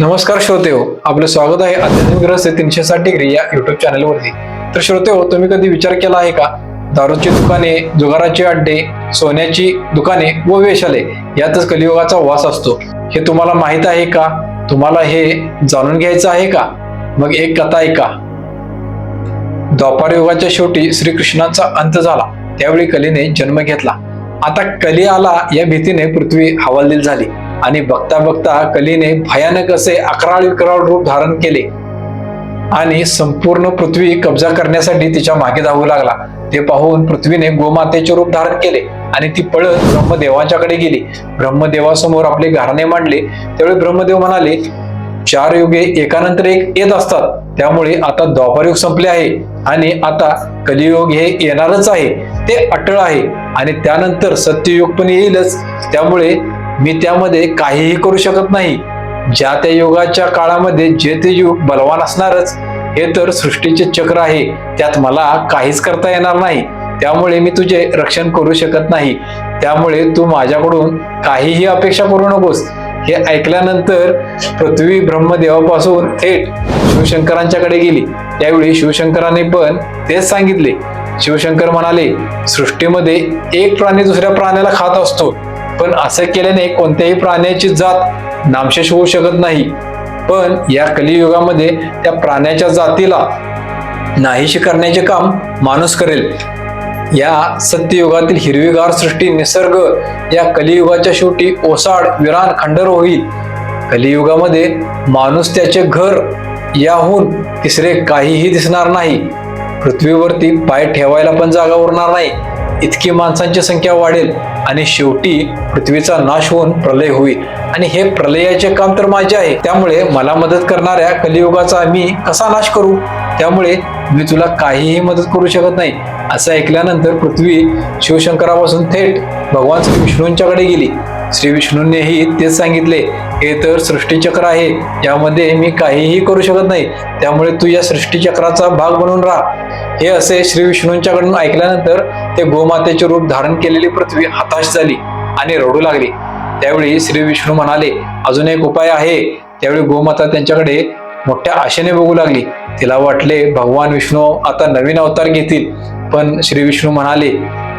नमस्कार श्रोते हो आपलं स्वागत आहे आध्यात्मिक रहस्य तीनशे साठ डिग्री या युट्यूब चॅनलवरती तर श्रोते हो तुम्ही कधी विचार केला आहे का? दारूची दुकाने जुगाराचे अड्डे सोन्याची दुकाने व वेशाले यातच कलियुगाचा वास असतो. हे तुम्हाला माहीत आहे का? तुम्हाला हे जाणून घ्यायचं आहे का? मग एक कथा ऐका. द्वापार युगाच्या शेवटी श्रीकृष्णाचा अंत झाला. त्यावेळी कलीने जन्म घेतला. आता कली आला या भीतीने पृथ्वी हवालदिल झाली. आणि बघता बघता कलीने भयानक असे अकराळ विक्राळ रूप धारण केले. आणि संपूर्ण पृथ्वी कब्जा करण्यासाठी तिच्यामागे धावू लागला. ते पाहून पृथ्वीने गोमातेचे रूप धारण केले आणि ती पळत ब्रह्मदेवाच्याकडे गेली. ब्रह्मदेवासमोर आपले घराणे मांडले. त्यावेळी ब्रह्मदेव म्हणाले चार युगे एकानंतर एक येत असतात. त्यामुळे आता द्वापारयुग संपले आहे आणि आता कलियुग हे येणारच आहे. ते अटळ आहे आणि त्यानंतर सत्ययुग पण येईलच. त्यामुळे मी त्यामध्ये काहीही करू शकत नाही. ज्या त्या युगाच्या काळामध्ये जे ते युग बलवान असणारच हे तर सृष्टीचे चक्र आहे. त्यात मला काहीच करता येणार नाही. त्यामुळे मी तुझे रक्षण करू शकत नाही. त्यामुळे तू माझ्याकडून काहीही अपेक्षा करू नकोस. हे ऐकल्यानंतर पृथ्वी ब्रह्मदेवापासून थेट शिवशंकरांच्याकडे गेली. त्यावेळी शिवशंकरांनी पण तेच सांगितले. शिवशंकर म्हणाले सृष्टीमध्ये एक प्राणी दुसऱ्या प्राण्याला खात असतो. पण असं केल्याने कोणत्याही प्राण्याची जात नामशेष होऊ शकत नाही. पण या कलियुगामध्ये त्या प्राण्याच्या जातीला नाहीशी करण्याचे काम माणूस करेल. या सत्ययुगातील हिरवीगार सृष्टी निसर्ग या कलियुगाच्या शेवटी ओसाड विरान खंडर होईल. कलियुगामध्ये माणूस त्याचे घर याहून तिसरे काहीही दिसणार नाही. पृथ्वीवरती पाय ठेवायला पण जागा उरणार नाही. इतकी माणसांची संख्या वाढेल आणि शेवटी पृथ्वीचा नाश होऊन प्रलय होईल. आणि हे प्रलयाचे काम तर माझे आहे. त्यामुळे मला मदत करणाऱ्या कलियुगाचा मी कसा नाश करू? त्यामुळे मी तुला काहीही मदत करू शकत नाही. असं ऐकल्यानंतर पृथ्वी शिवशंकरापासून थेट भगवान श्री विष्णूंच्याकडे गेली. श्री विष्णूंनीही तेच सांगितले हे तर सृष्टीचक्र आहे. यामध्ये मी काहीही करू शकत नाही. त्यामुळे तू या सृष्टीचक्राचा भाग बनून राहा. हे असे श्री विष्णूंच्याकडून ऐकल्यानंतर ते गोमातेचे रूप धारण केलेली पृथ्वी हताश झाली आणि रडू लागली. त्यावेळी श्री विष्णू म्हणाले अजून एक उपाय आहे. त्यावेळी गोमाता त्यांच्याकडे मोठ्या आशेने बघू लागली. तिला वाटले भगवान विष्णू आता नवीन अवतार घेतील. पण श्री विष्णू म्हणाले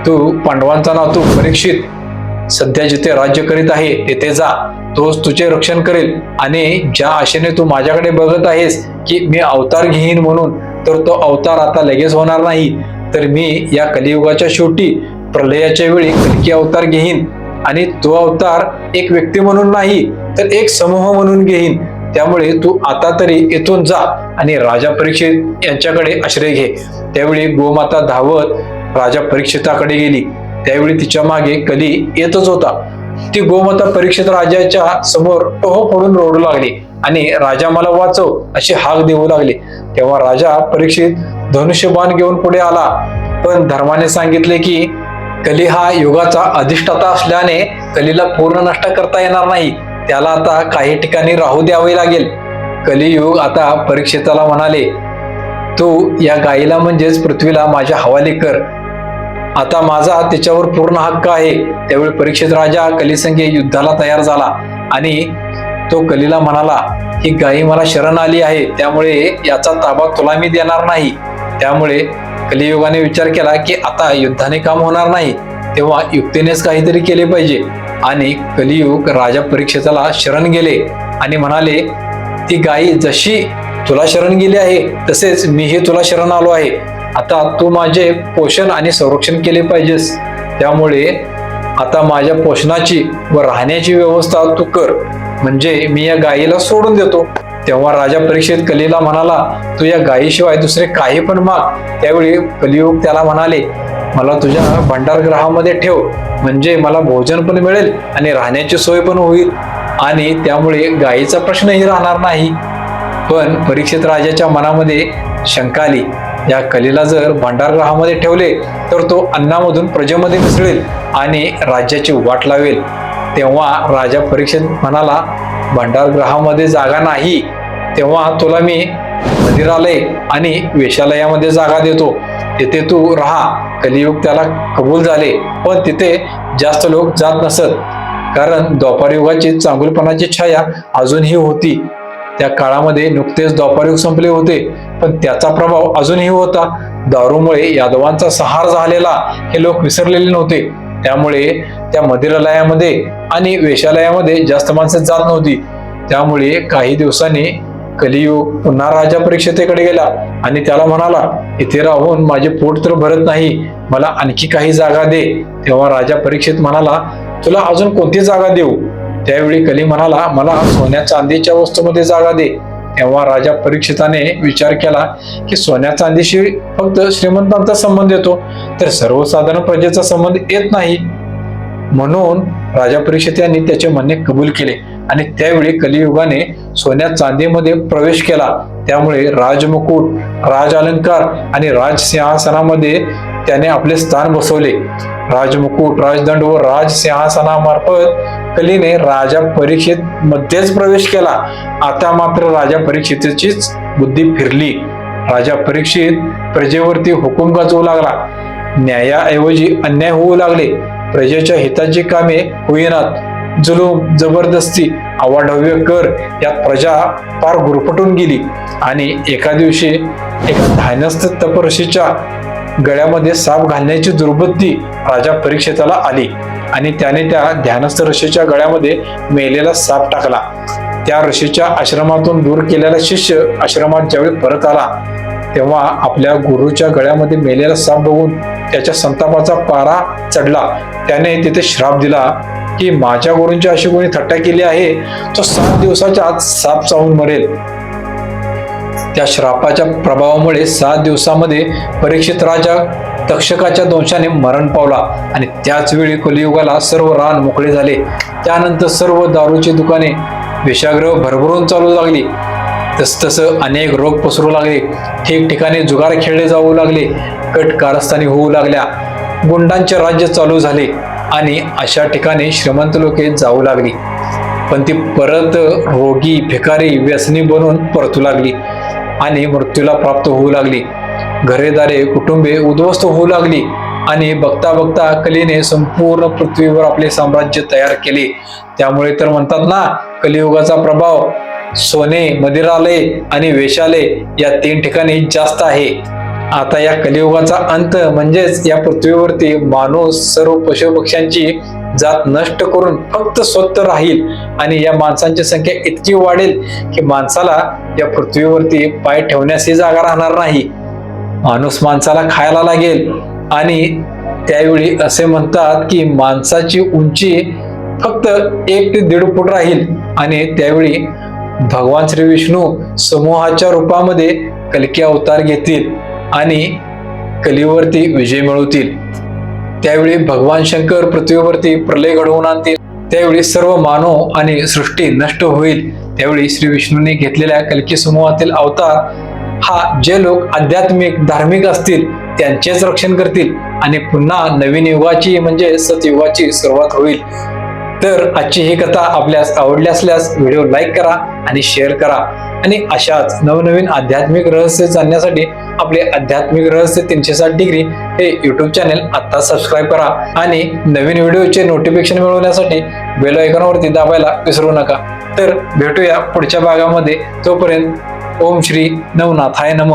तू पांडवांचा नाव तू परीक्षित. सध्या जिथे राज्य करीत आहे तेथे जा. तोच तुझे रक्षण करेल. आणि ज्या आशेने तू माझ्याकडे बघत आहेस की मी अवतार घेईन म्हणून तर तो अवतार आता लगेच होणार नाही. तर मी या कलियुगाच्या शेवटी प्रलयाच्या वेळी कलकी अवतार घेईन आणि तो अवतार एक व्यक्ती म्हणून नाही तर एक समूह म्हणून घेईन. त्यामुळे तू आता तरी येथून जा आणि राजा परीक्षित यांच्याकडे आश्रय घे. त्यावेळी गोमाता धावत राजा परीक्षिताकडे गेली. त्यावेळी तिच्यामागे कली येतच होता. ती गोमाता परीक्षित राजाच्या समोर टोह पडून रोडू लागली आणि राजा मला वाचव अशी हाक देऊ लागले. तेव्हा राजा परीक्षित धनुष्यबाण घेऊन पुढे आला. पण धर्माने सांगितले की कली हा युगाचा अधिष्ठाता असल्याने कलीला पूर्ण नष्ट करता येणार नाही. त्याला आता काही ठिकाणी राहू द्यावे लागेल. कलियुग आता परीक्षिताला म्हणाले तू या गायीला म्हणजेच पृथ्वीला माझ्या हवाली कर. आता माझा त्याच्यावर पूर्ण हक्क आहे. त्यावेळी परीक्षित राजा कलिसंगे युद्धाला तयार झाला आणि तो कलीला म्हणाला ही गायी मला शरण आली आहे. त्यामुळे याचा ताबा तुला मी देणार नाही. त्यामुळे कलियुगाने विचार केला की आता युद्धाने काम होणार नाही तेव्हा युक्तीनेच काहीतरी केले पाहिजे. आणि कलियुग राजा परीक्षेताला शरण गेले आणि म्हणाले ती गायी जशी तुला शरण गेली आहे तसेच मीही तुला शरण आलो आहे. आता तू माझे पोषण आणि संरक्षण केले पाहिजेस. त्यामुळे आता माझ्या पोषणाची व राहण्याची व्यवस्था तू कर. म्हणजे मी या गायीला सोडून देतो. तेव्हा राजा परीक्षेत कलीला म्हणाला तू या गायीशिवाय दुसरे काही पण माग. त्यावेळी कलियुग त्याला म्हणाले मला तुझ्या भंडारगृहामध्ये ठेव म्हणजे मला भोजन पण मिळेल आणि राहण्याची सोय पण होईल आणि त्यामुळे गायीचा प्रश्नही राहणार नाही. पण परीक्षित राजाच्या मनामध्ये शंका आली या कलेला जर भंडारगृहामध्ये ठेवले तर तो अन्नामधून प्रजेमध्ये मिसळेल आणि राज्याची वाट लावेल. तेव्हा राजा परीक्षित म्हणाला भंडारगृहामध्ये जागा नाही तेव्हा तुला मी मंदिरालय आणि वेशालयामध्ये जागा देतो. तिथे तू राहा. कलियुग त्याला कबूल झाले पण तिथे जास्त लोक जात नसत. कारण द्वापारयुगाची चांगुलपणाची छाया अजूनही होती. त्या काळामध्ये नुकतेच द्वापारयुग संपले होते पण त्याचा प्रभाव अजूनही होता. दारूमुळे यादवांचा सहार झालेला हे लोक विसरलेले नव्हते. त्यामुळे त्या मदिरालयामध्ये आणि वेशालयामध्ये जास्त माणसं जात नव्हती. त्यामुळे काही दिवसांनी कलियुग पुन्हा राजा परीक्षेतेकडे गेला आणि त्याला म्हणाला इथे राहून माझे पोट तर भरत नाही मला आणखी काही जागा दे. तेव्हा राजा परीक्षित म्हणाला तुला अजून कोणती जागा देऊ? त्यावेळी कली म्हणाला मला सोन्या चांदीच्या वस्तूमध्ये जागा दे. तेव्हा राजा परीक्षिताने विचार केला की सोन्या चांदीशी फक्त श्रीमंतांचा संबंध येतो तर सर्वसाधारण प्रजेचा संबंध येत नाही. म्हणून राजा परीक्षित यांनी त्याचे म्हणणे कबूल केले आणि त्यावेळी कलियुगाने सोन्या चांदीमध्ये प्रवेश केला. त्यामुळे राजमुकुट राज अलंकार आणि राजसिंहासनामध्ये त्याने आपले स्थान बसवले. राजमुकुट राजदंड व राजसिंहासनामार्फत कलीने राजा परीक्षित मध्येच प्रवेश केला. आता मात्र राजा परीक्षितचीच बुद्धी फिरली. राजा परीक्षित प्रजेवरती हुकूम गाजवू लागला. न्यायाऐवजी अन्याय होऊ लागले. प्रजेच्या हिताची कामे होईनात. जुलूम जबरदस्ती अवाढव्य कर यात प्रजा फार गुरफटून गेली. आणि एका दिवशी एका धान्यस्थ तपऋषीच्या गळ्यामध्ये साप घालण्याची दुर्बुद्धी राजा परीक्षेताला आली. आणि त्याने त्या ध्यानस्थ ऋषीच्या गळ्यामध्ये मेलेला साप टाकला. त्या ऋषीच्या आश्रमातून दूर केलेला शिष्य आश्रमात ज्यावेळी परत आला तेव्हा आपल्या गुरुच्या गळ्यामध्ये मेलेला साप बघून त्याच्या संतापाचा पारा चढला. त्याने तिथे श्राप दिला की माझ्या गुरूंची अशी कोणी थट्टा केली आहे तो सात दिवसाच्या आत साप चावून मरेल. त्या श्रापाच्या प्रभावामुळे सात दिवसामध्ये परीक्षित राजा तक्षकाच्या दोषाने मरण पावला आणि त्याच वेळी कलियुगाला सर्व रान मोकळे झाले. त्यानंतर सर्व दारूची दुकाने विषाग्रह भरभरून चालू लागली. तसतसं अनेक रोग पसरू लागले. ठिकठिकाणी जुगार खेळले जाऊ लागले. कट कारस्थानी होऊ लागल्या. गुंडांचे राज्य चालू झाले आणि अशा ठिकाणी श्रीमंत लोके जाऊ लागली. पण ती परत रोगी भिकारी व्यसनी बनून परतू लागली आणि मृत्यूला प्राप्त होऊ लागली. घरेदारे कुटुंबे उद्ध्वस्त होऊ लागली आणि बघता बघता कलीने संपूर्ण पृथ्वीवर आपले साम्राज्य तयार केले. त्यामुळे तर म्हणतात ना कलियुगाचा प्रभाव सोने मदिरालय आणि वेशालय या तीन ठिकाणी जास्त आहे. आता या कलियुगाचा अंत म्हणजेच या पृथ्वीवरती माणूस सर्व पशुपक्ष्यांची जात नष्ट करून फक्त स्वतः राहील आणि या माणसांची संख्या इतकी वाढेल की माणसाला या पृथ्वीवरती पाय ठेवण्यासही जागा राहणार नाही. माणूस माणसाला खायला लागेल. आणि त्यावेळी असे म्हणतात की माणसाची उंची फक्त एक ते दीड फूट राहील. आणि त्यावेळी भगवान श्री विष्णू समूहाच्या रूपामध्ये कलकी अवतार घेतील आणि कलीवरती विजय मिळवतील. त्यावेळी भगवान शंकर पृथ्वीवरती प्रलय घडवून आणतील. त्यावेळी सर्व मानव आणि सृष्टी नष्ट होईल. त्यावेळी श्री विष्णूने घेतलेल्या कलकी समूहातील अवतार हा जे लोक आध्यात्मिक धार्मिक असतील त्यांचेच रक्षण करतील आणि पुन्हा नवीन युगाची म्हणजे सतयुगाची सुरुवात होईल. तर आजची ही कथा आपल्यास आवडली असल्यास व्हिडिओ लाईक करा आणि शेअर करा. आणि अशाच नवनवीन आध्यात्मिक रहस्य जाणण्यासाठी आपले आध्यात्मिक रहस्य तीनशे साठ डिग्री हे युट्यूब चॅनेल आता सबस्क्राईब करा. आणि नवीन व्हिडिओचे नोटिफिकेशन मिळवण्यासाठी बेल आयकॉनवरती दाबायला विसरू नका. तर भेटूया पुढच्या भागामध्ये. तोपर्यंत ओम श्री नवनाथाय नम.